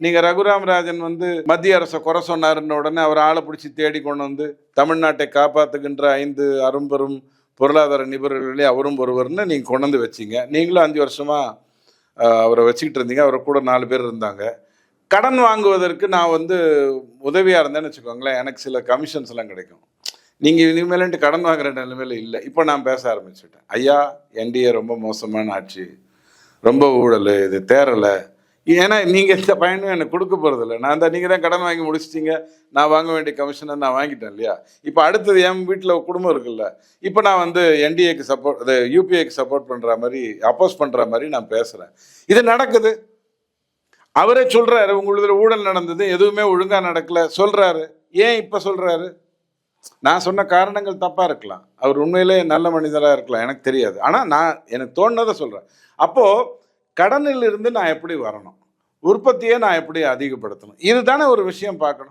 நீங்க ரகுராம் ராஜன் வந்து மத்திய அரசை குறை சொன்னாருன்ன உடனே அவர் ஆளை பிடிச்சி தேடி கொண்டு வந்து தமிழ்நாட்டை காப்பாத்துகின்ற ஐந்து அரும்பெரும் பொருளாதார நிபுணர்களே அவரும் ஒருவர்னு நீங்க கொண்டு வந்து வச்சீங்க. நீங்களும் அஞ்சு வருஷமா அவரை வச்சுக்கிட்டு இருந்தீங்க. அவரை கூட நாலு பேர் இருந்தாங்க. கடன் வாங்குவதற்கு நான் வந்து உதவியாக இருந்தேன்னு வச்சுக்கோங்களேன். எனக்கு சில கமிஷன்ஸ் எல்லாம் கிடைக்கும். நீங்கள் இனிமேலன்ட்டு கடன் வாங்குற நிலைமையில இல்லை. இப்போ நான் பேச ஆரம்பிச்சுட்டேன். ஐயா என்டிஏ ரொம்ப மோசமான ஆட்சி. ரொம்ப ஊழல். இது தேரலை. ஏன்னா நீங்க எந்த பயனும் எனக்கு கொடுக்க போகிறதில்ல நான் தான் நீங்க தான் கடன் வாங்கி முடிச்சிட்டீங்க. நான் வாங்க வேண்டிய கமிஷனை நான் வாங்கிட்டேன் இல்லையா? இப்போ அடுத்தது என் வீட்டில் குடும்பம் இருக்குல்ல. இப்போ நான் வந்து என்டிஏக்கு சப்போர்ட் அது யூபிஐக்கு சப்போர்ட் பண்ற மாதிரி அப்போஸ் பண்ற மாதிரி நான் பேசுறேன். இது நடக்குது. அவரே சொல்றாரு உங்களுடைய ஊழல் நடந்தது எதுவுமே ஒழுங்கா நடக்கல. சொல்றாரு. ஏன் இப்போ சொல்றாரு? நான் சொன்ன காரணங்கள் தப்பாக இருக்கலாம். அவர் உண்மையிலே நல்ல மனிதராக இருக்கலாம். எனக்கு தெரியாது. ஆனால் நான் எனக்கு தோணுனதை சொல்கிறேன் அப்போது கடனில் இருந்து நான் எப்படி வரணும்? உற்பத்தியை நான் எப்படி அதிகப்படுத்தணும்? இதுதானே ஒரு விஷயம் பார்க்கணும்.